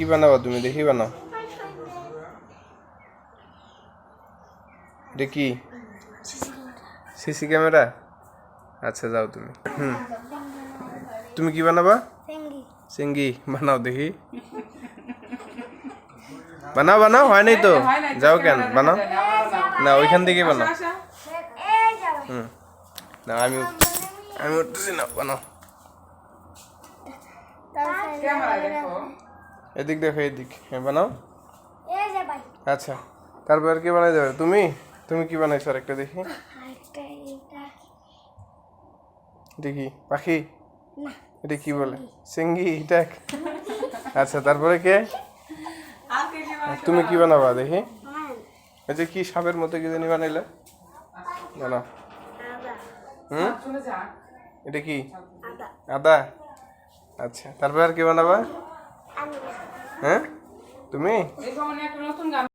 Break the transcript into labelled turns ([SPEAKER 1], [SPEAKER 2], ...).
[SPEAKER 1] কি বানাবো তুমি? দেখি বানাও। এটা কি? CC camera? আচ্ছা যাও তুমি। হুম। তুমি কি বানাবা? সিঙ্গি। বানাও দেখি। বানাও বানাও, হয় নাই তো? যাও কেন? বানাও। না, ওইখান থেকে বানাও। হুম। না, আমি আমি উঠতেছি না, বানাও।
[SPEAKER 2] দেখো।
[SPEAKER 1] এদিক দেখো এদিক হ্যাঁ বানাও। আচ্ছা তারপর আর কি বানাই যাবে তুমি? তুমি কি বানাইছো আর একটা দেখি দেখি। পাখি? এটা কি বলে? সিঙ্গি। টাক আচ্ছা তারপরে কে?
[SPEAKER 2] কি
[SPEAKER 1] তুমি কি বানাবা দেখি? এই যে কি সাপের মতো কি জানি বানাইলে? বানাও। হুম? এটা কি? আদা। আচ্ছা তারপর আর কি বানাবা? হ্যাঁ? তুমি?